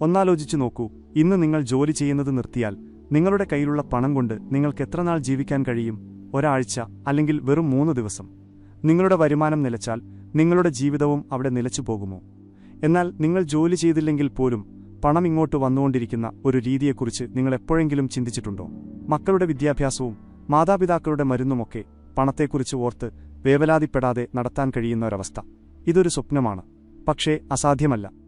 ഒന്നാലോചിച്ചു നോക്കൂ. ഇന്ന് നിങ്ങൾ ജോലി ചെയ്യുന്നത് നിർത്തിയാൽ നിങ്ങളുടെ കയ്യിലുള്ള പണം കൊണ്ട് നിങ്ങൾക്ക് എത്ര നാൾ ജീവിക്കാൻ കഴിയും? ഒരാഴ്ച അല്ലെങ്കിൽ വെറും മൂന്ന് ദിവസം. നിങ്ങളുടെ വരുമാനം നിലച്ചാൽ നിങ്ങളുടെ ജീവിതവും അവിടെ നിലച്ചു പോകുമോ? എന്നാൽ നിങ്ങൾ ജോലി ചെയ്തില്ലെങ്കിൽ പോലും പണം ഇങ്ങോട്ട് വന്നുകൊണ്ടിരിക്കുന്ന ഒരു രീതിയെക്കുറിച്ച് നിങ്ങൾ എപ്പോഴെങ്കിലും ചിന്തിച്ചിട്ടുണ്ടോ? മക്കളുടെ വിദ്യാഭ്യാസവും മാതാപിതാക്കളുടെ മരുന്നുമൊക്കെ പണത്തെക്കുറിച്ച് ഓർത്ത് വേവലാതിപ്പെടാതെ നടത്താൻ കഴിയുന്ന ഒരവസ്ഥ. ഇതൊരു സ്വപ്നമാണ്. പക്ഷേ അസാധ്യമല്ല.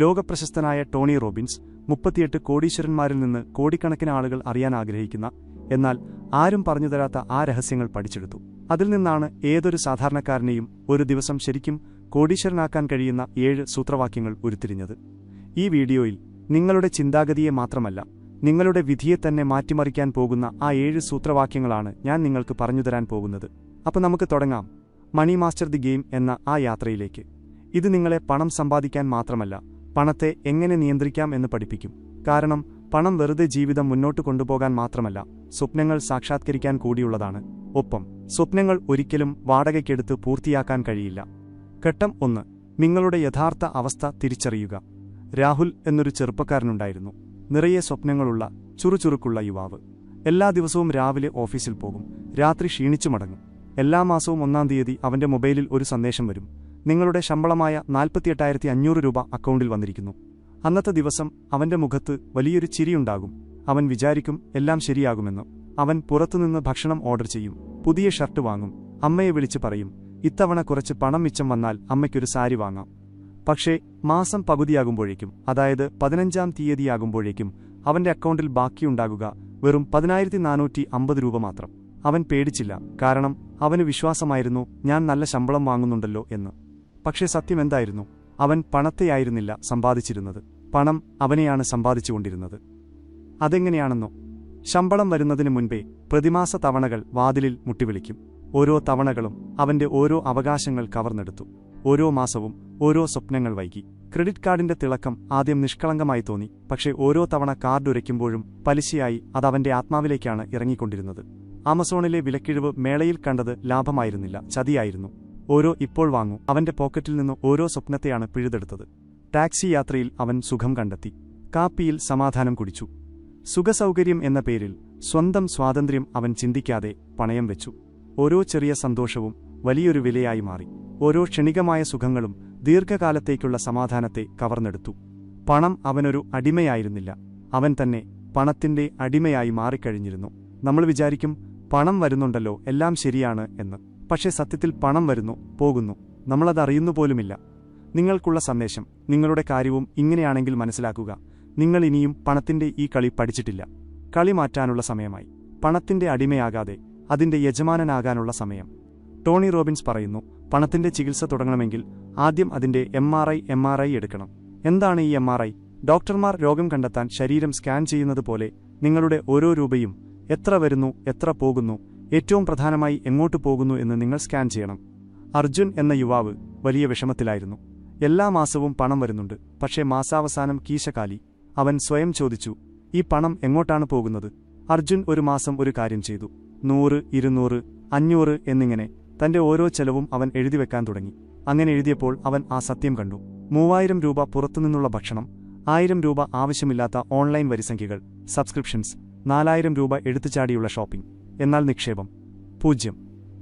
ലോകപ്രശസ്തനായ ടോണി റോബിൻസ് മുപ്പത്തിയെട്ട് കോടീശ്വരന്മാരിൽ നിന്ന് കോടിക്കണക്കിന് ആളുകൾ അറിയാൻ ആഗ്രഹിക്കുന്ന എന്നാൽ ആരും പറഞ്ഞുതരാത്ത ആ രഹസ്യങ്ങൾ പഠിച്ചെടുത്തു. അതിൽ നിന്നാണ് ഏതൊരു സാധാരണക്കാരനെയും ഒരു ദിവസം ശരിക്കും കോടീശ്വരനാക്കാൻ കഴിയുന്ന ഏഴ് സൂത്രവാക്യങ്ങൾ ഉരുത്തിരിഞ്ഞത്. ഈ വീഡിയോയിൽ നിങ്ങളുടെ ചിന്താഗതിയെ മാത്രമല്ല നിങ്ങളുടെ വിധിയെ തന്നെ മാറ്റിമറിക്കാൻ പോകുന്ന ആ ഏഴ് സൂത്രവാക്യങ്ങളാണ് ഞാൻ നിങ്ങൾക്ക് പറഞ്ഞുതരാൻ പോകുന്നത്. അപ്പോൾ നമുക്ക് തുടങ്ങാം. മണി മാസ്റ്റർ ദി ഗെയിം എന്ന ആ യാത്രയിലേക്ക്. ഇത് നിങ്ങളെ പണം സമ്പാദിക്കാൻ മാത്രമല്ല പണത്തെ എങ്ങനെ നിയന്ത്രിക്കാം എന്ന് പഠിപ്പിക്കും. കാരണം പണം വെറുതെ ജീവിതം മുന്നോട്ട് കൊണ്ടുപോകാൻ മാത്രമല്ല സ്വപ്നങ്ങൾ സാക്ഷാത്കരിക്കാൻ കൂടിയുള്ളതാണ്. ഒപ്പം സ്വപ്നങ്ങൾ ഒരിക്കലും വാടകയ്ക്കെടുത്ത് പൂർത്തിയാക്കാൻ കഴിയില്ല. ഘട്ടം ഒന്ന് നിങ്ങളുടെ യഥാർത്ഥ അവസ്ഥ തിരിച്ചറിയുക. രാഹുൽ എന്നൊരു ചെറുപ്പക്കാരനുണ്ടായിരുന്നു. നിറയെ സ്വപ്നങ്ങളുള്ള ചുറുചുറുക്കുള്ള യുവാവ്. എല്ലാ ദിവസവും രാവിലെ ഓഫീസിൽ പോകും. രാത്രി ക്ഷീണിച്ചു മടങ്ങും. എല്ലാ മാസവും ഒന്നാം തീയതി അവന്റെ മൊബൈലിൽ ഒരു സന്ദേശം വരും. നിങ്ങളുടെ ശമ്പളമായ നാൽപ്പത്തിയെട്ടായിരത്തി അഞ്ഞൂറ് രൂപ അക്കൗണ്ടിൽ വന്നിരിക്കുന്നു. അന്നത്തെ ദിവസം അവന്റെ മുഖത്ത് വലിയൊരു ചിരിയുണ്ടാകും. അവൻ വിചാരിക്കും എല്ലാം ശരിയാകുമെന്ന്. അവൻ പുറത്തുനിന്ന് ഭക്ഷണം ഓർഡർ ചെയ്യും. പുതിയ ഷർട്ട് വാങ്ങും. അമ്മയെ വിളിച്ച് പറയും ഇത്തവണ കുറച്ച് പണം മിച്ചം വന്നാൽ അമ്മയ്ക്കൊരു സാരി വാങ്ങാം. പക്ഷേ മാസം പകുതിയാകുമ്പോഴേക്കും അതായത് പതിനഞ്ചാം തീയതിയാകുമ്പോഴേക്കും അവന്റെ അക്കൗണ്ടിൽ ബാക്കിയുണ്ടാകുക വെറും പതിനായിരത്തി നാനൂറ്റി അമ്പത് രൂപ മാത്രം. അവൻ പേടിച്ചില്ല കാരണം അവന് വിശ്വാസമായിരുന്നു ഞാൻ നല്ല ശമ്പളം വാങ്ങുന്നുണ്ടല്ലോ എന്ന്. പക്ഷേ സത്യം എന്തായിരുന്നു അവൻ പണത്തെയായിരുന്നില്ല സമ്പാദിച്ചിരുന്നത്. പണം അവനെയാണ് സമ്പാദിച്ചുകൊണ്ടിരുന്നത്. അതെങ്ങനെയാണെന്നോ. ശമ്പളം വരുന്നതിനു മുൻപേ പ്രതിമാസ തവണകൾ വാതിലിൽ മുട്ടിവിളിക്കും. ഓരോ തവണകളും അവന്റെ ഓരോ അവകാശങ്ങൾ കവർന്നെടുത്തു. ഓരോ മാസവും ഓരോ സ്വപ്നങ്ങൾ വൈകി. ക്രെഡിറ്റ് കാർഡിന്റെ തിളക്കം ആദ്യം നിഷ്കളങ്കമായി തോന്നി. പക്ഷേ ഓരോ തവണ കാർഡ് ഉരയ്ക്കുമ്പോഴും പലിശയായി അത് അവന്റെ ആത്മാവിലേക്കാണ് ഇറങ്ങിക്കൊണ്ടിരുന്നത്. ആമസോണിലെ വിലക്കിഴിവ് മേളയിൽ കണ്ടത് ലാഭമായിരുന്നില്ല ചതിയായിരുന്നു. ഓരോ ഇപ്പോൾ വാങ്ങൂ. അവന്റെ പോക്കറ്റിൽ നിന്ന് ഓരോ സ്വപ്നത്തെയാണ് പിഴുതെടുത്തത്. ടാക്സി യാത്രയിൽ അവൻ സുഖം കണ്ടെത്തി. കാപ്പിയിൽ സമാധാനം കുടിച്ചു. സുഖസൗകര്യം എന്ന പേരിൽ സ്വന്തം സ്വാതന്ത്ര്യം അവൻ ചിന്തിക്കാതെ പണയം വെച്ചു. ഓരോ ചെറിയ സന്തോഷവും വലിയൊരു വിലയായി മാറി. ഓരോ ക്ഷണികമായ സുഖങ്ങളും ദീർഘകാലത്തേക്കുള്ള സമാധാനത്തെ കവർന്നെടുത്തു. പണം അവനൊരു അടിമയായിരുന്നില്ല. അവൻ തന്നെ പണത്തിന്റെ അടിമയായി മാറിക്കഴിഞ്ഞിരുന്നു. നമ്മൾ വിചാരിക്കും പണം വരുന്നുണ്ടല്ലോ എല്ലാം ശരിയാണ് എന്ന്. പക്ഷേ സത്യത്തിൽ പണം വരുന്നു പോകുന്നു. നമ്മളതറിയുന്നു പോലുമില്ല. നിങ്ങൾക്കുള്ള സന്ദേശം നിങ്ങളുടെ കാര്യവും ഇങ്ങനെയാണെങ്കിൽ മനസ്സിലാക്കുക. നിങ്ങൾ ഇനിയും പണത്തിന്റെ ഈ കളി പഠിച്ചിട്ടില്ല. കളി മാറ്റാനുള്ള സമയമായി. പണത്തിന്റെ അടിമയാകാതെ അതിന്റെ യജമാനനാകാനുള്ള സമയം. ടോണി റോബിൻസ് പറയുന്നു പണത്തിന്റെ ചികിത്സ തുടങ്ങണമെങ്കിൽ ആദ്യം അതിന്റെ M R I M R I എടുക്കണം. എന്താണ് ഈ എം ആർ ഐ? ഡോക്ടർമാർ രോഗം കണ്ടെത്താൻ ശരീരം സ്കാൻ ചെയ്യുന്നത് പോലെ നിങ്ങളുടെ ഓരോ രൂപയും എത്ര വരുന്നു എത്ര പോകുന്നു ഏറ്റവും പ്രധാനമായി എങ്ങോട്ട് പോകുന്നു എന്ന് നിങ്ങൾ സ്കാൻ ചെയ്യണം. അർജുൻ എന്ന യുവാവ് വലിയ വിഷമത്തിലായിരുന്നു. എല്ലാ മാസവും പണം വരുന്നുണ്ട്. പക്ഷേ മാസാവസാനം കീശകാലി. അവൻ സ്വയം ചോദിച്ചു ഈ പണം എങ്ങോട്ടാണ് പോകുന്നത്? അർജുൻ ഒരു മാസം ഒരു കാര്യം ചെയ്തു. നൂറ് ഇരുന്നൂറ് അഞ്ഞൂറ് എന്നിങ്ങനെ തന്റെ ഓരോ ചെലവും അവൻ എഴുതിവെക്കാൻ തുടങ്ങി. അങ്ങനെ എഴുതിയപ്പോൾ അവൻ ആ സത്യം കണ്ടു. മൂവായിരം രൂപ പുറത്തുനിന്നുള്ള ഭക്ഷണം ആയിരം രൂപ ആവശ്യമില്ലാത്ത ഓൺലൈൻ വരിസംഖ്യകൾ സബ്സ്ക്രിപ്ഷൻസ് നാലായിരം രൂപ എടുത്തുചാടിയുള്ള ഷോപ്പിംഗ്. എന്നാൽ നിക്ഷേപം. പൂജ്യം.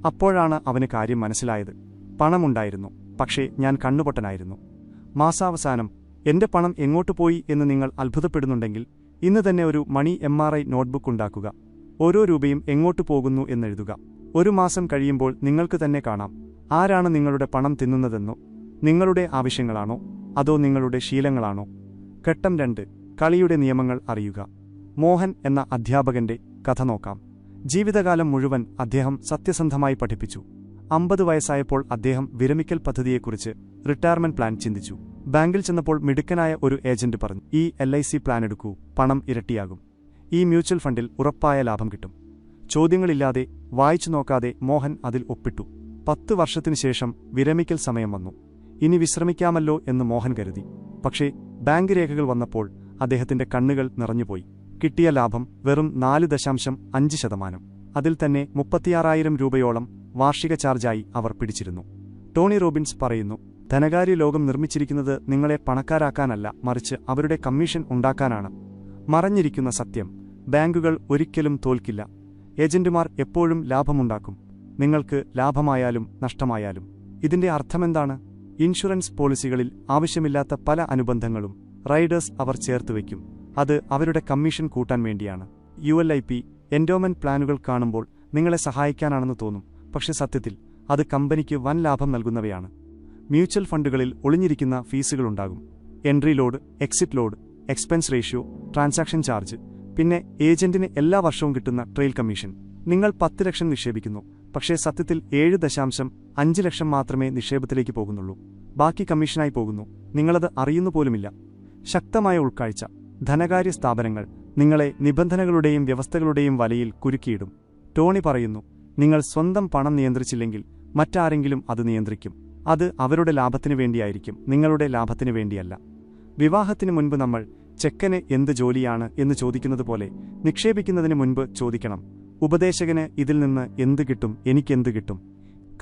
അപ്പോഴാണ് അവന് കാര്യം മനസ്സിലായത്. പണമുണ്ടായിരുന്നു. പക്ഷേ ഞാൻ കണ്ണുപൊട്ടനായിരുന്നു. മാസാവസാനം എന്റെ പണം എങ്ങോട്ട് പോയി എന്ന് നിങ്ങൾ അത്ഭുതപ്പെടുന്നുണ്ടെങ്കിൽ ഇന്ന് തന്നെ ഒരു money M R I notebook ഉണ്ടാക്കുക. ഓരോ രൂപയും എങ്ങോട്ട് പോകുന്നു എന്നെഴുതുക. ഒരു മാസം കഴിയുമ്പോൾ നിങ്ങൾക്ക് തന്നെ കാണാം. ആരാണ് നിങ്ങളുടെ പണം തിന്നുന്നതെന്നോ? നിങ്ങളുടെ ആവശ്യങ്ങളാണോ? അതോ നിങ്ങളുടെ ശീലങ്ങളാണോ? ഘട്ടം രണ്ട്. കളിയുടെ നിയമങ്ങൾ അറിയുക. മോഹൻ എന്ന അധ്യാപകന്റെ കഥ നോക്കാം. ജീവിതകാലം മുഴുവൻ അദ്ദേഹം സത്യസന്ധമായി പഠിപ്പിച്ചു. അമ്പത് വയസ്സായപ്പോൾ അദ്ദേഹം വിരമിക്കൽ പദ്ധതിയെക്കുറിച്ച് റിട്ടയർമെന്റ് പ്ലാൻ ചിന്തിച്ചു. ബാങ്കിൽ ചെന്നപ്പോൾ മിടുക്കനായ ഒരു ഏജന്റ് പറഞ്ഞു ഈ എൽ ഐ സി പ്ലാൻ എടുക്കൂ പണം ഇരട്ടിയാകും. ഈ മ്യൂച്വൽ ഫണ്ടിൽ ഉറപ്പായ ലാഭം കിട്ടും. ചോദ്യങ്ങളില്ലാതെ വായിച്ചു നോക്കാതെ മോഹൻ അതിൽ ഒപ്പിട്ടു. പത്ത് വർഷത്തിനു ശേഷം വിരമിക്കൽ സമയം വന്നു. ഇനി വിശ്രമിക്കാമല്ലോ എന്ന് മോഹൻ കരുതി. പക്ഷേ ബാങ്ക് രേഖകൾ വന്നപ്പോൾ അദ്ദേഹത്തിന്റെ കണ്ണുകൾ നിറഞ്ഞുപോയി. കിട്ടിയ ലാഭം വെറും നാല് ദശാംശം അഞ്ച് ശതമാനം. അതിൽ തന്നെ മുപ്പത്തിയാറായിരം രൂപയോളം വാർഷിക ചാർജായി അവർ പിടിച്ചിരുന്നു. ടോണി റോബിൻസ് പറയുന്നു ധനകാര്യ ലോകം നിർമ്മിച്ചിരിക്കുന്നത് നിങ്ങളെ പണക്കാരാക്കാനല്ല മറിച്ച് അവരുടെ കമ്മീഷൻ ഉണ്ടാക്കാനാണ്. മറഞ്ഞിരിക്കുന്ന സത്യം ബാങ്കുകൾ ഒരിക്കലും തോൽക്കില്ല. ഏജന്റുമാർ എപ്പോഴും ലാഭമുണ്ടാക്കും. നിങ്ങൾക്ക് ലാഭമായാലും നഷ്ടമായാലും. ഇതിന്റെ അർത്ഥമെന്താണ്? ഇൻഷുറൻസ് പോളിസികളിൽ ആവശ്യമില്ലാത്ത പല അനുബന്ധങ്ങളും റൈഡേഴ്സ് അവർ ചേർത്തുവെക്കും അത് അവരുടെ കമ്മീഷൻ കൂട്ടാൻ വേണ്ടിയാണ്. U L I P endowment പ്ലാനുകൾ കാണുമ്പോൾ നിങ്ങളെ സഹായിക്കാനാണെന്ന് തോന്നും. പക്ഷെ സത്യത്തിൽ അത് കമ്പനിക്ക് വൻ ലാഭം നൽകുന്നവയാണ്. മ്യൂച്വൽ ഫണ്ടുകളിൽ ഒളിഞ്ഞിരിക്കുന്ന ഫീസുകളുണ്ടാകും entry load exit load expense ratio transaction charge പിന്നെ ഏജന്റിന് എല്ലാ വർഷവും കിട്ടുന്ന ട്രെയിൽ കമ്മീഷൻ. നിങ്ങൾ പത്ത് ലക്ഷം നിക്ഷേപിക്കുന്നു. പക്ഷേ സത്യത്തിൽ ഏഴ് ദശാംശം അഞ്ച് ലക്ഷം മാത്രമേ നിക്ഷേപത്തിലേക്ക് പോകുന്നുള്ളൂ. ബാക്കി കമ്മീഷനായി പോകുന്നു. നിങ്ങളത് അറിയുന്നു പോലുമില്ല. ശക്തമായ ഉൾക്കാഴ്ച. ധനകാര്യ സ്ഥാപനങ്ങൾ നിങ്ങളെ നിബന്ധനകളുടെയും വ്യവസ്ഥകളുടെയും വലയിൽ കുരുക്കിയിടും. ടോണി പറയുന്നു നിങ്ങൾ സ്വന്തം പണം നിയന്ത്രിച്ചില്ലെങ്കിൽ മറ്റാരെങ്കിലും അത് നിയന്ത്രിക്കും. അത് അവരുടെ ലാഭത്തിനു വേണ്ടിയായിരിക്കും നിങ്ങളുടെ ലാഭത്തിനു വേണ്ടിയല്ല. വിവാഹത്തിനു മുൻപ് നമ്മൾ ചെക്കന് എന്ത് ജോലിയാണ് എന്ന് ചോദിക്കുന്നത് പോലെ നിക്ഷേപിക്കുന്നതിന് മുൻപ് ചോദിക്കണം. ഉപദേശകന് ഇതിൽ നിന്ന് എന്ത് കിട്ടും എനിക്കെന്ത് കിട്ടും?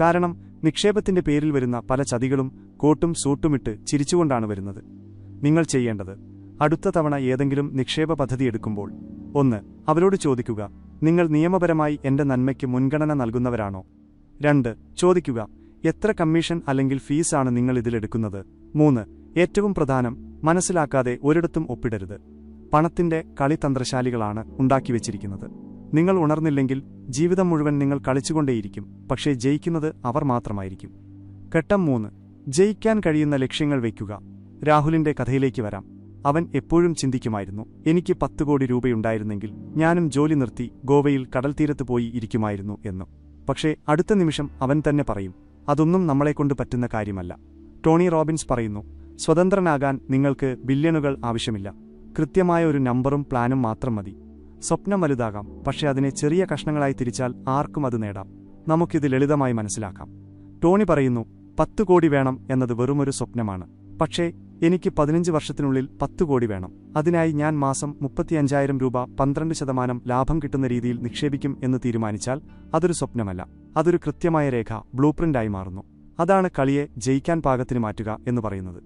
കാരണം നിക്ഷേപത്തിന്റെ പേരിൽ വരുന്ന പല ചതികളും കോട്ടും സൂട്ടുമിട്ട് ചിരിച്ചുകൊണ്ടാണ് വരുന്നത്. നിങ്ങൾ ചെയ്യേണ്ടത് അടുത്ത തവണ ഏതെങ്കിലും നിക്ഷേപ പദ്ധതി എടുക്കുമ്പോൾ ഒന്ന് അവരോട് ചോദിക്കുക നിങ്ങൾ നിയമപരമായി എന്റെ നന്മയ്ക്ക് മുൻഗണന നൽകുന്നവരാണോ? രണ്ട് ചോദിക്കുക എത്ര കമ്മീഷൻ അല്ലെങ്കിൽ ഫീസാണ് നിങ്ങൾ ഇതിലെടുക്കുന്നത് മൂന്ന് ഏറ്റവും പ്രധാനം മനസ്സിലാക്കാതെ ഒരിടത്തും ഒപ്പിടരുത്. പണത്തിന്റെ കളിതന്ത്രശാലികളാണ് ഉണ്ടാക്കിവെച്ചിരിക്കുന്നത്. നിങ്ങൾ ഉണർന്നില്ലെങ്കിൽ ജീവിതം മുഴുവൻ നിങ്ങൾ കളിച്ചുകൊണ്ടേയിരിക്കും പക്ഷേ ജയിക്കുന്നത് അവർ മാത്രമായിരിക്കും. ഘട്ടം മൂന്ന് ജയിക്കാൻ കഴിയുന്ന ലക്ഷ്യങ്ങൾ വയ്ക്കുക. രാഹുലിന്റെ കഥയിലേക്ക് വരാം. അവൻ എപ്പോഴും ചിന്തിക്കുമായിരുന്നു. എനിക്ക് പത്ത് കോടി രൂപയുണ്ടായിരുന്നെങ്കിൽ ഞാനും ജോലി നിർത്തി ഗോവയിൽ കടൽത്തീരത്ത് പോയി ഇരിക്കുമായിരുന്നു എന്നു. പക്ഷേ അടുത്ത നിമിഷം അവൻ തന്നെ പറയും അതൊന്നും നമ്മളെക്കൊണ്ട് പറ്റുന്ന കാര്യമല്ല. ടോണി റോബിൻസ് പറയുന്നു സ്വതന്ത്രനാകാൻ നിങ്ങൾക്ക് ബില്യണുകൾ ആവശ്യമില്ല. കൃത്യമായ ഒരു നമ്പറും പ്ലാനും മാത്രം മതി. സ്വപ്നം വലുതാകാം പക്ഷേ അതിനെ ചെറിയ കഷ്ണങ്ങളായി തിരിച്ചാൽ ആർക്കും അത് നേടാം. നമുക്കിത് ലളിതമായി മനസ്സിലാക്കാം. ടോണി പറയുന്നു പത്ത് കോടി വേണം എന്നത് വെറുമൊരു സ്വപ്നമാണ്. പക്ഷേ എനിക്ക് പതിനഞ്ച് വർഷത്തിനുള്ളിൽ പത്ത് കോടി വേണം. അതിനായി ഞാൻ മാസം മുപ്പത്തിയഞ്ചായിരം രൂപ പന്ത്രണ്ട് ശതമാനം ലാഭം കിട്ടുന്ന രീതിയിൽ നിക്ഷേപിക്കും എന്ന് തീരുമാനിച്ചാൽ അതൊരു സ്വപ്നമല്ല. അതൊരു കൃത്യമായ രേഖ ബ്ലൂ പ്രിന്റായി മാറുന്നു. അതാണ് കളിയെ ജയിക്കാൻ പാകത്തിന് മാറ്റുക എന്ന് പറയുന്നത്.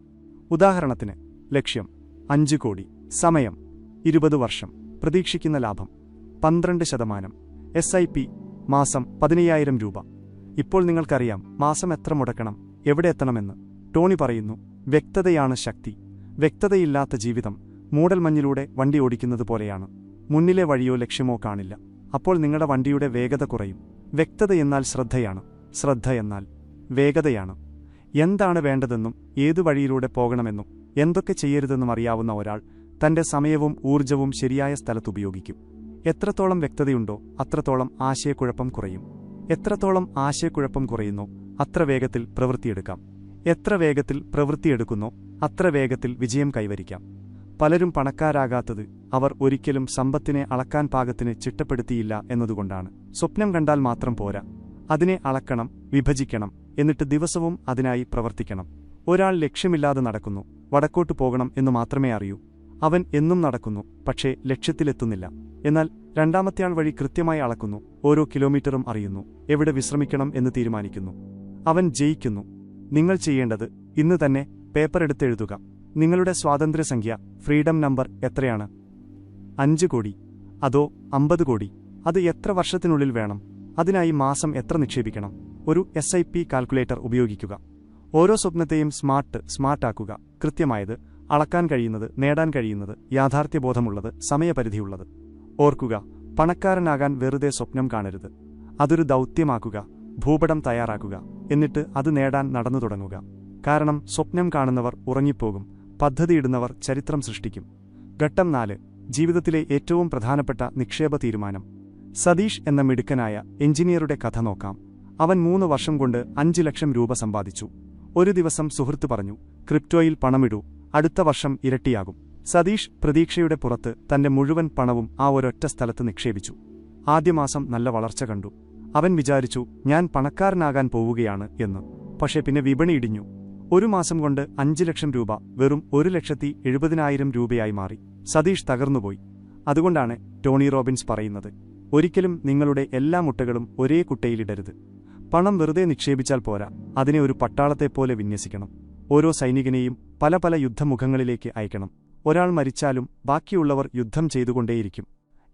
ഉദാഹരണത്തിന് ലക്ഷ്യം അഞ്ച് കോടി. സമയം ഇരുപത് വർഷം. പ്രതീക്ഷിക്കുന്ന ലാഭം പന്ത്രണ്ട് ശതമാനം. എസ് ഐ പി മാസം പതിനയ്യായിരം രൂപ. ഇപ്പോൾ നിങ്ങൾക്കറിയാം മാസം എത്ര മുടക്കണം എവിടെ എത്തണമെന്ന്. ടോണി പറയുന്നു വ്യക്തതയാണ് ശക്തി. വ്യക്തതയില്ലാത്ത ജീവിതം മൂടൽമഞ്ഞിലൂടെ വണ്ടി ഓടിക്കുന്നത് പോലെയാണ്. മുന്നിലെ വഴിയോ ലക്ഷ്യമോ കാണില്ല. അപ്പോൾ നിങ്ങളുടെ വണ്ടിയുടെ വേഗത കുറയും. വ്യക്തത എന്നാൽ ശ്രദ്ധയാണ്. ശ്രദ്ധ എന്നാൽ വേഗതയാണ്. എന്താണ് വേണ്ടതെന്നും ഏതു വഴിയിലൂടെ പോകണമെന്നും എന്തൊക്കെ ചെയ്യരുതെന്നും അറിയാവുന്ന ഒരാൾ തന്റെ സമയവും ഊർജവും ശരിയായ സ്ഥലത്ത് ഉപയോഗിക്കും. എത്രത്തോളം വ്യക്തതയുണ്ടോ അത്രത്തോളം ആശയക്കുഴപ്പം കുറയും. എത്രത്തോളം ആശയക്കുഴപ്പം കുറയുന്നോ അത്ര വേഗത്തിൽ പ്രവൃത്തിയെടുക്കാം. എത്ര വേഗത്തിൽ പ്രവൃത്തിയെടുക്കുന്നോ അത്ര വേഗത്തിൽ വിജയം കൈവരിക്കാം. പലരും പണക്കാരാകാത്തത് അവർ ഒരിക്കലും സമ്പത്തിനെ അളക്കാൻ പാകത്തിന് ചിട്ടപ്പെടുത്തിയില്ല എന്നതുകൊണ്ടാണ്. സ്വപ്നം കണ്ടാൽ മാത്രം പോരാ. അതിനെ അളക്കണം വിഭജിക്കണം എന്നിട്ട് ദിവസവും അതിനായി പ്രവർത്തിക്കണം. ഒരാൾ ലക്ഷ്യമില്ലാതെ നടക്കുന്നു വടക്കോട്ട് പോകണം എന്നു മാത്രമേ അറിയൂ. അവൻ എന്നും നടക്കുന്നു പക്ഷേ ലക്ഷ്യത്തിലെത്തുന്നില്ല. എന്നാൽ രണ്ടാമത്തെയാൾ വഴി കൃത്യമായി അളക്കുന്നു ഓരോ കിലോമീറ്ററും അറിയുന്നു എവിടെ വിശ്രമിക്കണം എന്ന് തീരുമാനിക്കുന്നു. അവൻ ജയിക്കുന്നു നിങ്ങൾ ചെയ്യേണ്ടത് ഇന്ന് തന്നെ പേപ്പർ എടുത്തെഴുതുക. നിങ്ങളുടെ സ്വാതന്ത്ര്യസംഖ്യ ഫ്രീഡം നമ്പർ എത്രയാണ്? അഞ്ച് കോടി. അതോ അമ്പത് കോടി. അത് എത്ര വർഷത്തിനുള്ളിൽ വേണം? അതിനായി മാസം എത്ര നിക്ഷേപിക്കണം? ഒരു എസ് ഐ പി കാൽക്കുലേറ്റർ ഉപയോഗിക്കുക. ഓരോ സ്വപ്നത്തെയും സ്മാർട്ട് സ്മാർട്ടാക്കുക കൃത്യമായത് അളക്കാൻ കഴിയുന്നത് നേടാൻ കഴിയുന്നത് യാഥാർത്ഥ്യബോധമുള്ളത് സമയപരിധിയുള്ളത്. ഓർക്കുക പണക്കാരനാകാൻ വെറുതെ സ്വപ്നം കാണരുത്. അതൊരു ദൗത്യമാക്കുക. ഭൂപടം തയ്യാറാക്കുക. എന്നിട്ട് അത് നേടാൻ നടന്നു തുടങ്ങുക. കാരണം സ്വപ്നം കാണുന്നവർ ഉറങ്ങിപ്പോകും. പദ്ധതിയിടുന്നവർ ചരിത്രം സൃഷ്ടിക്കും. ഘട്ടം നാല്. ജീവിതത്തിലെ ഏറ്റവും പ്രധാനപ്പെട്ട നിക്ഷേപ തീരുമാനം. സതീഷ് എന്ന മിടുക്കനായ എഞ്ചിനീയറുടെ കഥ നോക്കാം. അവൻ മൂന്ന് വർഷം കൊണ്ട് അഞ്ച് ലക്ഷം രൂപ സമ്പാദിച്ചു. ഒരു ദിവസം സുഹൃത്ത് പറഞ്ഞു ക്രിപ്റ്റോയിൽ പണമിടൂ. അടുത്ത വർഷം ഇരട്ടിയാകും. സതീഷ് പ്രതീക്ഷയുടെ പുറത്ത് തന്റെ മുഴുവൻ പണവും ആ ഒരൊറ്റ സ്ഥലത്ത് നിക്ഷേപിച്ചു. ആദ്യമാസം നല്ല വളർച്ച കണ്ടു. അവൻ വിചാരിച്ചു ഞാൻ പണക്കാരനാകാൻ പോവുകയാണ് എന്ന്. പക്ഷേ പിന്നെ വിപണി ഇടിഞ്ഞു. ഒരു മാസം കൊണ്ട് അഞ്ച് ലക്ഷം രൂപ വെറും ഒരു ലക്ഷത്തി എഴുപതിനായിരം രൂപയായി മാറി. സതീഷ് തകർന്നുപോയി. അതുകൊണ്ടാണ് ടോണി റോബിൻസ് പറയുന്നത് ഒരിക്കലും നിങ്ങളുടെ എല്ലാ മുട്ടകളും ഒരേ കുട്ടയിലിടരുത് പണം വെറുതെ നിക്ഷേപിച്ചാൽ പോരാ. അതിനെ ഒരു പട്ടാളത്തെപ്പോലെ വിന്യസിക്കണം. ഓരോ സൈനികനെയും പല പല യുദ്ധമുഖങ്ങളിലേക്ക് അയക്കണം. ഒരാൾ മരിച്ചാലും ബാക്കിയുള്ളവർ യുദ്ധം ചെയ്തുകൊണ്ടേയിരിക്കും.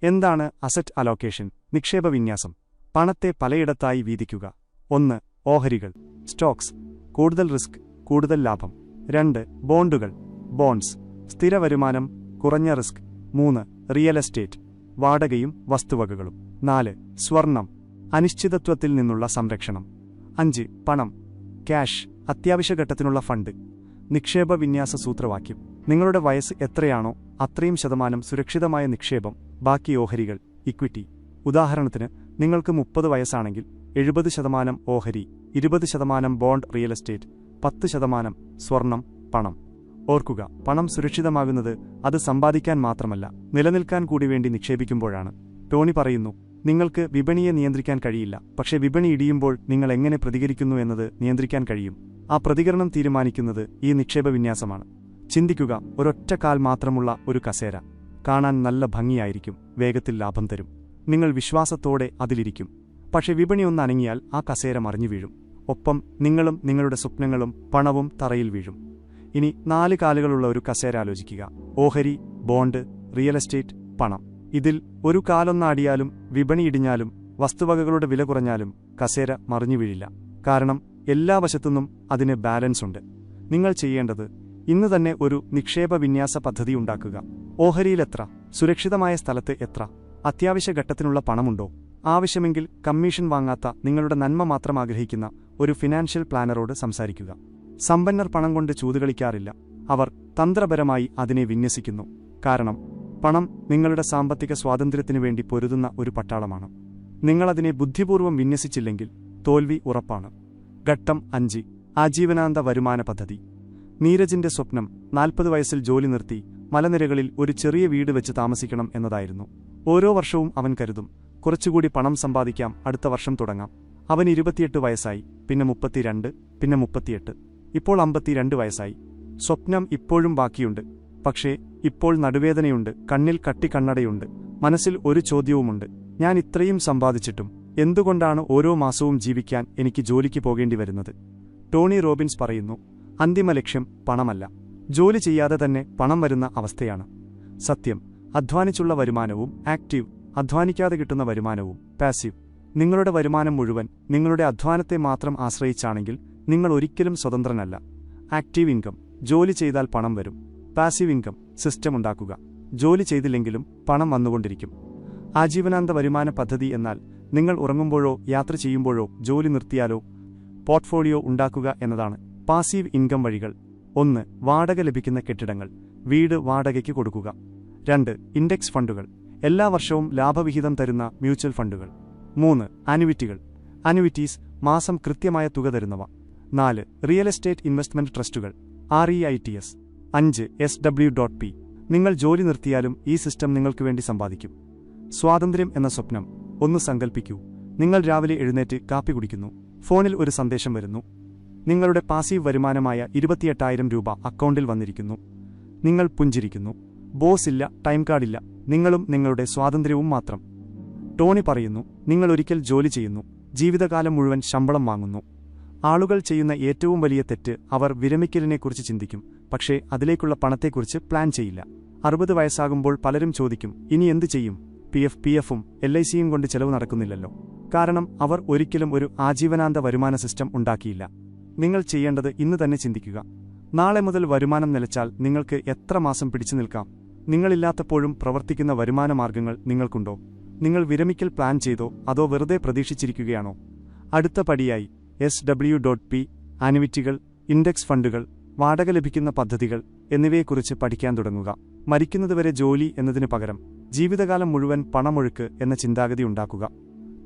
എന്താണ് അസറ്റ് അലോക്കേഷൻ? നിക്ഷേപ വിന്യാസം പണത്തെ പലയിടത്തായി വീതിക്കുക. ഒന്ന് ഓഹരികൾ. സ്റ്റോക്സ്. കൂടുതൽ റിസ്ക് കൂടുതൽ ലാഭം. രണ്ട് ബോണ്ടുകൾ. ബോൺസ് സ്ഥിര വരുമാനം കുറഞ്ഞ റിസ്ക്. മൂന്ന് റിയൽ എസ്റ്റേറ്റ്. വാടകയും വസ്തുവകകളും. നാല് സ്വർണം. അനിശ്ചിതത്വത്തിൽ നിന്നുള്ള സംരക്ഷണം. അഞ്ച് പണം. ക്യാഷ്. അത്യാവശ്യഘട്ടത്തിനുള്ള ഫണ്ട്. നിക്ഷേപ വിന്യാസ സൂത്രവാക്യം. നിങ്ങളുടെ വയസ്സ് എത്രയാണോ അത്രയും ശതമാനം സുരക്ഷിതമായ നിക്ഷേപം. ബാക്കി ഓഹരികൾ ഇക്വിറ്റി. ഉദാഹരണത്തിന് നിങ്ങൾക്ക് മുപ്പത് വയസ്സാണെങ്കിൽ എഴുപത് ശതമാനം ഓഹരി ഇരുപത് ശതമാനം ബോണ്ട് റിയൽ എസ്റ്റേറ്റ് പത്ത് ശതമാനം സ്വർണം പണം. ഓർക്കുക പണം സുരക്ഷിതമാകുന്നത് അത് സമ്പാദിക്കാൻ മാത്രമല്ല നിലനിൽക്കാൻ കൂടി വേണ്ടി നിക്ഷേപിക്കുമ്പോഴാണ്. ടോണി പറയുന്നു നിങ്ങൾക്ക് വിപണിയെ നിയന്ത്രിക്കാൻ കഴിയില്ല പക്ഷേ വിപണി ഇടിയുമ്പോൾ നിങ്ങൾ എങ്ങനെ പ്രതികരിക്കുന്നു എന്നത് നിയന്ത്രിക്കാൻ കഴിയും. ആ പ്രതികരണം തീരുമാനിക്കുന്നത് ഈ നിക്ഷേപ വിന്യാസമാണ് ചിന്തിക്കുക ഒരൊറ്റ കാൽ മാത്രമുള്ള ഒരു കസേര. കാണാൻ നല്ല ഭംഗിയായിരിക്കും വേഗത്തിൽ ലാഭം തരും. നിങ്ങൾ വിശ്വാസത്തോടെ അതിലിരിക്കും. പക്ഷെ വിപണി ഒന്ന് അനങ്ങിയാൽ ആ കസേര മറിഞ്ഞു വീഴും. ഒപ്പം നിങ്ങളും നിങ്ങളുടെ സ്വപ്നങ്ങളും പണവും തറയിൽ വീഴും. ഇനി നാല് കാലുകളുള്ള ഒരു കസേര ആലോചിക്കുക. ഓഹരി ബോണ്ട് റിയൽ എസ്റ്റേറ്റ് പണം. ഇതിൽ ഒരു കാലൊന്നാടിയാലും വിപണി ഇടിഞ്ഞാലും വസ്തുവകകളുടെ വില കുറഞ്ഞാലും കസേര മറിഞ്ഞു വീഴില്ല. കാരണം എല്ലാ വശത്തുനിന്നും അതിന് ബാലൻസ് ഉണ്ട്. നിങ്ങൾ ചെയ്യേണ്ടത് ഇന്ന് തന്നെ ഒരു നിക്ഷേപ വിന്യാസ പദ്ധതി ഉണ്ടാക്കുക. ഓഹരിയിലെത്ര? സുരക്ഷിതമായ സ്ഥലത്ത് എത്ര? അത്യാവശ്യ ഘട്ടത്തിനുള്ള പണമുണ്ടോ? ആവശ്യമെങ്കിൽ കമ്മീഷൻ വാങ്ങാത്ത നിങ്ങളുടെ നന്മ മാത്രം ആഗ്രഹിക്കുന്ന ഒരു ഫിനാൻഷ്യൽ പ്ലാനറോട് സംസാരിക്കുക. സമ്പന്നർ പണം കൊണ്ട് ചൂതുകളിക്കാറില്ല. അവർ തന്ത്രപരമായി അതിനെ വിന്യസിക്കുന്നു. കാരണം പണം നിങ്ങളുടെ സാമ്പത്തിക സ്വാതന്ത്ര്യത്തിനു വേണ്ടി പൊരുതുന്ന ഒരു പട്ടാളമാണ്. നിങ്ങളതിനെ ബുദ്ധിപൂർവം വിന്യസിച്ചില്ലെങ്കിൽ തോൽവി ഉറപ്പാണ്. ഘട്ടം അഞ്ച്. ആജീവനാന്ത വരുമാന പദ്ധതി. നീരജിന്റെ സ്വപ്നം നാൽപ്പത് വയസ്സിൽ ജോലി നിർത്തി മലനിരകളിൽ ഒരു ചെറിയ വീട് വെച്ച് താമസിക്കണം എന്നതായിരുന്നു. ഓരോ വർഷവും അവൻ കരുതും. കുറച്ചുകൂടി പണം സമ്പാദിക്കാം അടുത്ത വർഷം തുടങ്ങാം. അവൻ ഇരുപത്തിയെട്ട് വയസ്സായി പിന്നെ മുപ്പത്തിരണ്ട് പിന്നെ മുപ്പത്തിയെട്ട്. ഇപ്പോൾ അമ്പത്തിരണ്ട് വയസ്സായി. സ്വപ്നം ഇപ്പോഴും ബാക്കിയുണ്ട്. പക്ഷേ ഇപ്പോൾ നടുവേദനയുണ്ട് കണ്ണിൽ കട്ടി കണ്ണടയുണ്ട് മനസ്സിൽ ഒരു ചോദ്യവുമുണ്ട്. ഞാൻ ഇത്രയും സമ്പാദിച്ചിട്ടും എന്തുകൊണ്ടാണ് ഓരോ മാസവും ജീവിക്കാൻ എനിക്ക് ജോലിക്ക് പോകേണ്ടി വരുന്നത്? ടോണി റോബിൻസ് പറയുന്നു അന്തിമ ലക്ഷ്യം പണമല്ല. ജോലി ചെയ്യാതെ തന്നെ പണം വരുന്ന അവസ്ഥയാണ്. സത്യം അധ്വാനിച്ചുള്ള വരുമാനവും ആക്റ്റീവ് അധ്വാനിക്കാതെ കിട്ടുന്ന വരുമാനവും പാസീവ് നിങ്ങളുടെ വരുമാനം മുഴുവൻ നിങ്ങളുടെ അധ്വാനത്തെ മാത്രം ആശ്രയിച്ചാണെങ്കിൽ നിങ്ങൾ ഒരിക്കലും സ്വതന്ത്രനല്ല. ആക്റ്റീവ് ഇൻകം ജോലി ചെയ്താൽ പണം വരും. പാസീവ് ഇൻകം സിസ്റ്റം ഉണ്ടാക്കുക. ജോലി ചെയ്തില്ലെങ്കിലും പണം വന്നുകൊണ്ടിരിക്കും. ആജീവനാന്ത വരുമാന പദ്ധതി എന്നാൽ നിങ്ങൾ ഉറങ്ങുമ്പോഴോ യാത്ര ചെയ്യുമ്പോഴോ ജോലി നിർത്തിയാലോ പോർട്ട്ഫോളിയോ ഉണ്ടാക്കുക എന്നതാണ് പാസീവ് ഇൻകം വഴികൾ. ഒന്ന് വാടക ലഭിക്കുന്ന കെട്ടിടങ്ങൾ. വീട് വാടകയ്ക്ക് കൊടുക്കുക. രണ്ട് ഇൻഡെക്സ് ഫണ്ടുകൾ. എല്ലാ വർഷവും ലാഭവിഹിതം തരുന്ന മ്യൂച്വൽ ഫണ്ടുകൾ. മൂന്ന് അനുവിറ്റികൾ അനുവിറ്റീസ് മാസം കൃത്യമായ തുക തരുന്നവ. നാല് real estate investment ട്രസ്റ്റുകൾ. R E I T S. അഞ്ച് എസ് ഡബ്ല്യു ഡോട്ട് പി. നിങ്ങൾ ജോലി നിർത്തിയാലും ഈ സിസ്റ്റം നിങ്ങൾക്ക് വേണ്ടി സമ്പാദിക്കും. സ്വാതന്ത്ര്യം എന്ന സ്വപ്നം. ഒന്ന് സങ്കല്പിക്കൂ നിങ്ങൾ രാവിലെ എഴുന്നേറ്റ് കാപ്പി കുടിക്കുന്നു. ഫോണിൽ ഒരു സന്ദേശം വരുന്നു. നിങ്ങളുടെ പാസീവ് വരുമാനമായ ഇരുപത്തിയെട്ടായിരം രൂപ അക്കൗണ്ടിൽ വന്നിരിക്കുന്നു. നിങ്ങൾ പുഞ്ചിരിക്കുന്നു. ബോസ് ഇല്ല ടൈം കാർഡില്ല. നിങ്ങളും നിങ്ങളുടെ സ്വാതന്ത്ര്യവും മാത്രം. ടോണി പറയുന്നു നിങ്ങൾ ഒരിക്കൽ ജോലി ചെയ്യുന്നു. ജീവിതകാലം മുഴുവൻ ശമ്പളം വാങ്ങുന്നു. ആളുകൾ ചെയ്യുന്ന ഏറ്റവും വലിയ തെറ്റ് അവർ വിരമിക്കലിനെക്കുറിച്ച് ചിന്തിക്കും. പക്ഷേ അതിലേക്കുള്ള പണത്തെക്കുറിച്ച് പ്ലാൻ ചെയ്യില്ല. അറുപത് വയസ്സാകുമ്പോൾ പലരും ചോദിക്കും ഇനി എന്തു ചെയ്യും? പി എഫ് പി എഫും എൽ ഐ സിയും കൊണ്ട് ചെലവ് നടക്കുന്നില്ലല്ലോ. കാരണം അവർ ഒരിക്കലും ഒരു ആജീവനാന്ത വരുമാന സിസ്റ്റം ഉണ്ടാക്കിയില്ല. നിങ്ങൾ ചെയ്യേണ്ടത് ഇന്ന് തന്നെ ചിന്തിക്കുക. നാളെ മുതൽ വരുമാനം നിലച്ചാൽ നിങ്ങൾക്ക് എത്ര മാസം പിടിച്ചു നിൽക്കാം? നിങ്ങളില്ലാത്തപ്പോഴും പ്രവർത്തിക്കുന്ന വരുമാന മാർഗങ്ങൾ നിങ്ങൾക്കുണ്ടോ? നിങ്ങൾ വിരമിക്കൽ പ്ലാൻ ചെയ്തോ? അതോ വെറുതെ പ്രതീക്ഷിച്ചിരിക്കുകയാണോ? അടുത്ത പടിയായി എസ് ഡബ്ല്യു ഡോട്ട് പി ആനുവിറ്റികൾ ഇൻഡെക്സ് ഫണ്ടുകൾ വാടക ലഭിക്കുന്ന പദ്ധതികൾ എന്നിവയെക്കുറിച്ച് പഠിക്കാൻ തുടങ്ങുക. മരിക്കുന്നതുവരെ ജോലി എന്നതിനു പകരം ജീവിതകാലം മുഴുവൻ പണമൊഴുക്ക് എന്ന ചിന്താഗതി ഉണ്ടാക്കുക.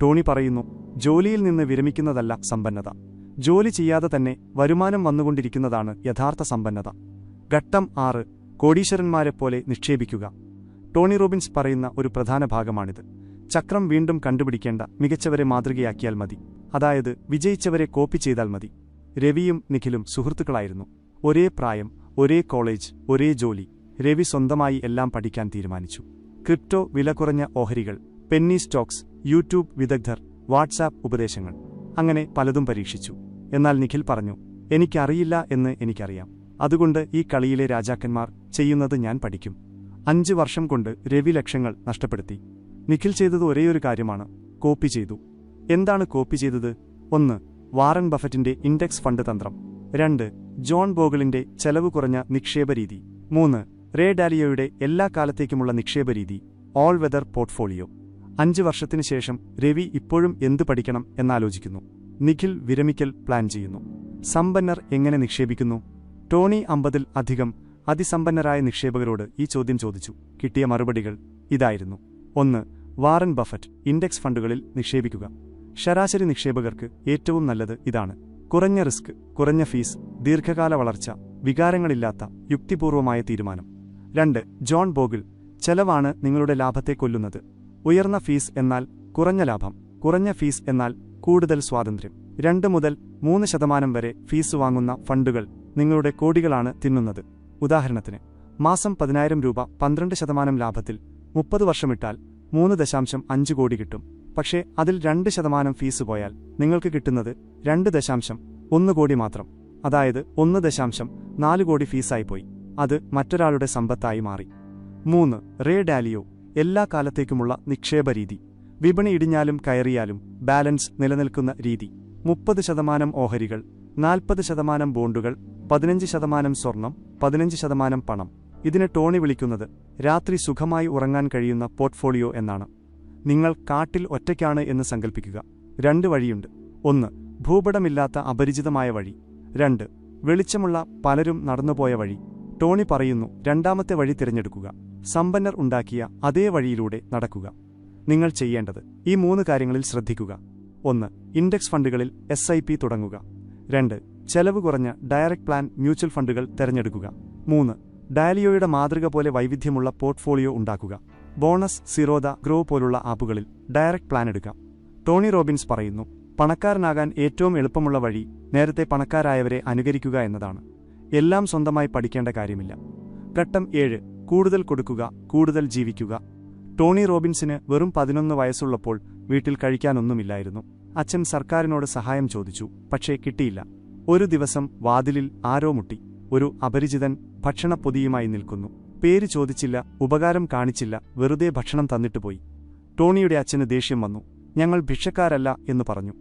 ടോണി പറയുന്നു ജോലിയിൽ നിന്ന് വിരമിക്കുന്നതല്ല സമ്പന്നത. ജോലി ചെയ്യാതെ തന്നെ വരുമാനം വന്നുകൊണ്ടിരിക്കുന്നതാണ് യഥാർത്ഥ സമ്പന്നത. ഘട്ടം ആറ് കോടീശ്വരന്മാരെപ്പോലെ നിക്ഷേപിക്കുക. ടോണി റോബിൻസ് പറയുന്ന ഒരു പ്രധാന ഭാഗമാണിത്. ചക്രം വീണ്ടും കണ്ടുപിടിക്കേണ്ട മികച്ചവരെ മാതൃകയാക്കിയാൽ മതി. അതായത് വിജയിച്ചവരെ കോപ്പി ചെയ്താൽ മതി. രവിയും നിഖിലും സുഹൃത്തുക്കളായിരുന്നു. ഒരേ പ്രായം ഒരേ കോളേജ് ഒരേ ജോലി. രവി സ്വന്തമായി എല്ലാം പഠിക്കാൻ തീരുമാനിച്ചു. ക്രിപ്റ്റോ വില കുറഞ്ഞ ഓഹരികൾ പെന്നി സ്റ്റോക്സ് യൂട്യൂബ് വിദഗ്ധർ വാട്സാപ്പ് ഉപദേശങ്ങൾ. അങ്ങനെ പലതും പരീക്ഷിച്ചു. എന്നാൽ നിഖിൽ പറഞ്ഞു എനിക്കറിയില്ല എന്ന് എനിക്കറിയാം. അതുകൊണ്ട് ഈ കളിയിലെ രാജാക്കന്മാർ ചെയ്യുന്നത് ഞാൻ പഠിക്കും. അഞ്ച് വർഷം കൊണ്ട് രവി ലക്ഷങ്ങൾ നഷ്ടപ്പെടുത്തി. നിഖിൽ ചെയ്തത് ഒരേയൊരു കാര്യമാണ് കോപ്പി ചെയ്തു. എന്താണ് കോപ്പി ചെയ്തത്? ഒന്ന് വാറൻ ബഫറ്റിന്റെ ഇൻഡെക്സ് ഫണ്ട് തന്ത്രം. രണ്ട് ജോൺ ബോഗിളിന്റെ ചെലവ് കുറഞ്ഞ നിക്ഷേപ രീതി. മൂന്ന് റേ ഡാലിയോയുടെ എല്ലാ കാലത്തേക്കുമുള്ള നിക്ഷേപ രീതി ഓൾ വെതർ പോർട്ട്ഫോളിയോ. അഞ്ച് വർഷത്തിനു ശേഷം രവി ഇപ്പോഴും എന്ത് പഠിക്കണം എന്നാലോചിക്കുന്നു. നിഖിൽ വിരമിക്കൽ പ്ലാൻ ചെയ്യുന്നു. സമ്പന്നർ എങ്ങനെ നിക്ഷേപിക്കുന്നു? ടോണി അമ്പതിൽ അധികം അതിസമ്പന്നരായ നിക്ഷേപകരോട് ഈ ചോദ്യം ചോദിച്ചു. കിട്ടിയ മറുപടികൾ ഇതായിരുന്നു. ഒന്ന് വാറൻ ബഫറ്റ് ഇൻഡെക്സ് ഫണ്ടുകളിൽ നിക്ഷേപിക്കുക. ശരാശരി നിക്ഷേപകർക്ക് ഏറ്റവും നല്ലത് ഇതാണ്. കുറഞ്ഞ റിസ്ക് കുറഞ്ഞ ഫീസ് ദീർഘകാല വളർച്ച വികാരങ്ങളില്ലാത്ത യുക്തിപൂർവമായ തീരുമാനം. രണ്ട് ജോൺ ബോഗിൾ ചെലവാണ് നിങ്ങളുടെ ലാഭത്തെ കൊല്ലുന്നത്. ഉയർന്ന ഫീസ് എന്നാൽ കുറഞ്ഞ ലാഭം കുറഞ്ഞ ഫീസ് എന്നാൽ കൂടുതൽ സ്വാതന്ത്ര്യം. രണ്ട് മുതൽ മൂന്ന് ശതമാനം വരെ ഫീസ് വാങ്ങുന്ന ഫണ്ടുകൾ നിങ്ങളുടെ കോടികളാണ് തിന്നുന്നത്. ഉദാഹരണത്തിന് മാസം പതിനായിരം രൂപ പന്ത്രണ്ട് ശതമാനം ലാഭത്തിൽ മുപ്പത് വർഷമിട്ടാൽ മൂന്ന് ദശാംശം അഞ്ച് കോടി കിട്ടും. പക്ഷേ അതിൽ രണ്ട് ശതമാനം ഫീസ് പോയാൽ നിങ്ങൾക്ക് കിട്ടുന്നത് രണ്ട് ദശാംശം ഒന്ന് കോടി മാത്രം. അതായത് ഒന്ന് ദശാംശം നാല് കോടി ഫീസായി പോയി അത് മറ്റൊരാളുടെ സമ്പത്തായി മാറി. മൂന്ന് റേ ഡാലിയോ എല്ലാ കാലത്തേക്കുമുള്ള നിക്ഷേപ രീതി. വിപണി ഇടിഞ്ഞാലും കയറിയാലും ബാലൻസ് നിലനിൽക്കുന്ന രീതി. മുപ്പത് ശതമാനം ഓഹരികൾ നാൽപ്പത് ശതമാനം ബോണ്ടുകൾ പതിനഞ്ച് ശതമാനം സ്വർണം പതിനഞ്ച് ശതമാനം പണം. ഇതിനെ ടോണി വിളിക്കുന്നത് രാത്രി സുഖമായി ഉറങ്ങാൻ കഴിയുന്ന പോർട്ട്ഫോളിയോ എന്നാണ്. നിങ്ങൾ കാട്ടിൽ ഒറ്റയ്ക്കാണ് എന്ന് സങ്കല്പിക്കുക രണ്ട് വഴിയുണ്ട്. ഒന്ന് ഭൂപടമില്ലാത്ത അപരിചിതമായ വഴി. രണ്ട് വെളിച്ചമുള്ള പലരും നടന്നുപോയ വഴി. ടോണി പറയുന്നു രണ്ടാമത്തെ വഴി തിരഞ്ഞെടുക്കുക. സമ്പന്നർ ഉണ്ടാക്കിയ അതേ വഴിയിലൂടെ നടക്കുക. നിങ്ങൾ ചെയ്യേണ്ടത് ഈ മൂന്ന് കാര്യങ്ങളിൽ ശ്രദ്ധിക്കുക. ഒന്ന് ഇൻഡെക്സ് ഫണ്ടുകളിൽ എസ് തുടങ്ങുക. രണ്ട് ചെലവ് കുറഞ്ഞ ഡയറക്ട് പ്ലാൻ മ്യൂച്വൽ ഫണ്ടുകൾ തിരഞ്ഞെടുക്കുക. മൂന്ന് ഡാലിയോയുടെ മാതൃക പോലെ വൈവിധ്യമുള്ള പോർട്ട്ഫോളിയോ ഉണ്ടാക്കുക. ബോണസ് സിറോദ ഗ്രോ പോലുള്ള ആപ്പുകളിൽ ഡയറക്ട് പ്ലാൻ എടുക്കാം. ടോണി റോബിൻസ് പറയുന്നു പണക്കാരനാകാൻ ഏറ്റവും എളുപ്പമുള്ള വഴി നേരത്തെ പണക്കാരായവരെ അനുകരിക്കുക എന്നതാണ്. എല്ലാം സ്വന്തമായി പഠിക്കേണ്ട കാര്യമില്ല. ഘട്ടം ഏഴ് കൂടുതൽ കൊടുക്കുക കൂടുതൽ ജീവിക്കുക. ടോണി റോബിൻസിന് വെറും പതിനൊന്ന് വയസ്സുള്ളപ്പോൾ വീട്ടിൽ കഴിക്കാനൊന്നുമില്ലായിരുന്നു. അച്ഛൻ സർക്കാരിനോട് സഹായം ചോദിച്ചു പക്ഷേ കിട്ടിയില്ല. ഒരു ദിവസം വാതിലിൽ ആരോ മുട്ടി. ഒരു അപരിചിതൻ ഭക്ഷണപ്പൊതിയുമായി നിൽക്കുന്നു. പേര് ചോദിച്ചില്ല ഉപകാരം കാണിച്ചില്ല വെറുതെ ഭക്ഷണം തന്നിട്ട് പോയി. ടോണിയുടെ അച്ഛന് ദേഷ്യം വന്നു. ഞങ്ങൾ ഭിക്ഷക്കാരല്ല എന്ന് പറഞ്ഞു.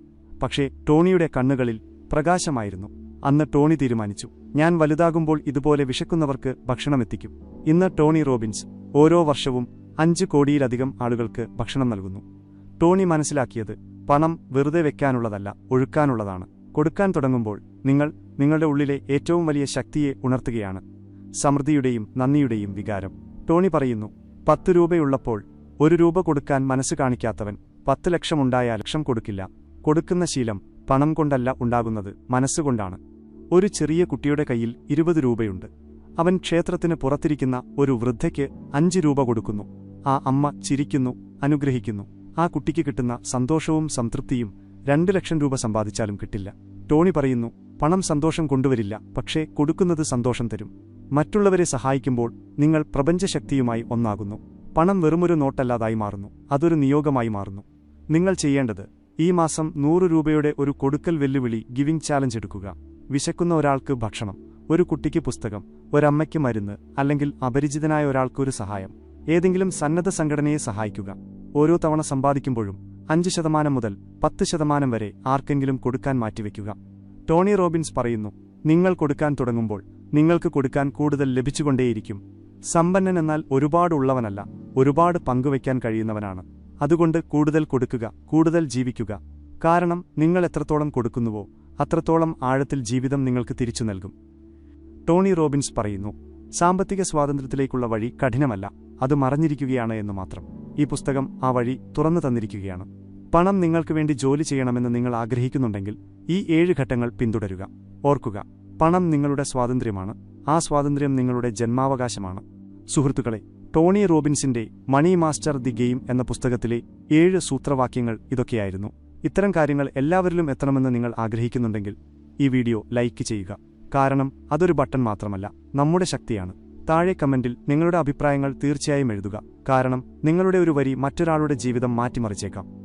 പക്ഷേ ടോണിയുടെ കണ്ണുകളിൽ പ്രകാശമായിരുന്നു. അന്ന് ടോണി തീരുമാനിച്ചു. ഞാൻ വലുതാകുമ്പോൾ ഇതുപോലെ വിശക്കുന്നവർക്ക് ഭക്ഷണമെത്തിക്കും ഇന്ന് ടോണി റോബിൻസ് ഓരോ വർഷവും അഞ്ച് കോടിയിലധികം ആളുകൾക്ക് ഭക്ഷണം നൽകുന്നു. ടോണി മനസ്സിലാക്കിയത് പണം വെറുതെ വെക്കാനുള്ളതല്ല ഒഴുക്കാനുള്ളതാണ്. കൊടുക്കാൻ തുടങ്ങുമ്പോൾ നിങ്ങൾ നിങ്ങളുടെ ഉള്ളിലെ ഏറ്റവും വലിയ ശക്തിയെ ഉണർത്തുകയാണ്. സമൃദ്ധിയുടെയും നന്ദിയുടെയും വികാരം. ടോണി പറയുന്നു പത്ത് രൂപയുള്ളപ്പോൾ ഒരു രൂപ കൊടുക്കാൻ മനസ്സ് കാണിക്കാത്തവൻ പത്ത് ലക്ഷമുണ്ടായാൽ ലക്ഷം കൊടുക്കില്ല. കൊടുക്കുന്ന ശീലം പണം കൊണ്ടല്ല ഉണ്ടാകുന്നത് മനസ്സുകൊണ്ടാണ് ഒരു ചെറിയ കുട്ടിയുടെ കയ്യിൽ ഇരുപത് രൂപയുണ്ട്. അവൻ ക്ഷേത്രത്തിന് പുറത്തിരിക്കുന്ന ഒരു വൃദ്ധയ്ക്ക് അഞ്ച് രൂപ കൊടുക്കുന്നു. ആ അമ്മ ചിരിക്കുന്നു അനുഗ്രഹിക്കുന്നു. ആ കുട്ടിക്ക് കിട്ടുന്ന സന്തോഷവും സംതൃപ്തിയും രണ്ട് ലക്ഷം രൂപ സമ്പാദിച്ചാലും കിട്ടില്ല. ടോണി പറയുന്നു പണം സന്തോഷം കൊണ്ടുവരില്ല പക്ഷേ കൊടുക്കുന്നത് സന്തോഷം തരും. മറ്റുള്ളവരെ സഹായിക്കുമ്പോൾ നിങ്ങൾ പ്രപഞ്ചശക്തിയുമായി ഒന്നാകുന്നു. പണം വെറുമൊരു നോട്ടല്ലാതായി മാറുന്നു അതൊരു നിയോഗമായി മാറുന്നു. നിങ്ങൾ ചെയ്യേണ്ടത് ഈ മാസം നൂറ് രൂപയുടെ ഒരു കൊടുക്കൽ വെല്ലുവിളി ഗിവിംഗ് ചാലഞ്ച് എടുക്കുക. വിശക്കുന്ന ഒരാൾക്ക് ഭക്ഷണം ഒരു കുട്ടിക്ക് പുസ്തകം ഒരമ്മയ്ക്ക് മരുന്ന് അല്ലെങ്കിൽ അപരിചിതനായ ഒരാൾക്കൊരു സഹായം. ഏതെങ്കിലും സന്നദ്ധ സംഘടനയെ സഹായിക്കുക. ഓരോ തവണ സമ്പാദിക്കുമ്പോഴും അഞ്ച് ശതമാനം മുതൽ പത്ത് ശതമാനം വരെ ആർക്കെങ്കിലും കൊടുക്കാൻ മാറ്റിവെക്കുക. ടോണി റോബിൻസ് പറയുന്നു നിങ്ങൾ കൊടുക്കാൻ തുടങ്ങുമ്പോൾ നിങ്ങൾക്ക് കൊടുക്കാൻ കൂടുതൽ ലഭിച്ചുകൊണ്ടേയിരിക്കും. സമ്പന്നൻ എന്നാൽ ഒരുപാട് ഉള്ളവനല്ല ഒരുപാട് പങ്കുവയ്ക്കാൻ കഴിയുന്നവനാണ്. അതുകൊണ്ട് കൂടുതൽ കൊടുക്കുക കൂടുതൽ ജീവിക്കുക. കാരണം നിങ്ങൾ എത്രത്തോളം കൊടുക്കുന്നുവോ അത്രത്തോളം ആഴത്തിൽ ജീവിതം നിങ്ങൾക്ക് തിരിച്ചു നൽകും. ടോണി റോബിൻസ് പറയുന്നു സാമ്പത്തിക സ്വാതന്ത്ര്യത്തിലേക്കുള്ള വഴി കഠിനമല്ല അത് മറഞ്ഞിരിക്കുകയാണ് എന്ന് മാത്രം. ഈ പുസ്തകം ആ വഴി തുറന്നു തന്നിരിക്കുകയാണ്. പണം നിങ്ങൾക്ക് വേണ്ടി ജോലി ചെയ്യണമെന്ന് നിങ്ങൾ ആഗ്രഹിക്കുന്നുണ്ടെങ്കിൽ ഈ ഏഴ് ഘട്ടങ്ങൾ പിന്തുടരുക. ഓർക്കുക പണം നിങ്ങളുടെ സ്വാതന്ത്ര്യമാണ്. ആ സ്വാതന്ത്ര്യം നിങ്ങളുടെ ജന്മാവകാശമാണ്. സുഹൃത്തുക്കളെ ടോണി റോബിൻസിന്റെ മണി മാസ്റ്റർ ദി ഗെയിം എന്ന പുസ്തകത്തിലെ ഏഴ് സൂത്രവാക്യങ്ങൾ ഇതൊക്കെയായിരുന്നു. ഇത്തരം കാര്യങ്ങൾ എല്ലാവരിലും എത്തണമെന്ന് നിങ്ങൾ ആഗ്രഹിക്കുന്നുണ്ടെങ്കിൽ ഈ വീഡിയോ ലൈക്ക് ചെയ്യുക. കാരണം അതൊരു ബട്ടൺ മാത്രമല്ല നമ്മുടെ ശക്തിയാണ്. താഴെ കമന്റിൽ നിങ്ങളുടെ അഭിപ്രായങ്ങൾ തീർച്ചയായും എഴുതുക. കാരണം നിങ്ങളുടെ ഒരു വരി മറ്റൊരാളുടെ ജീവിതം മാറ്റിമറിച്ചേക്കാം.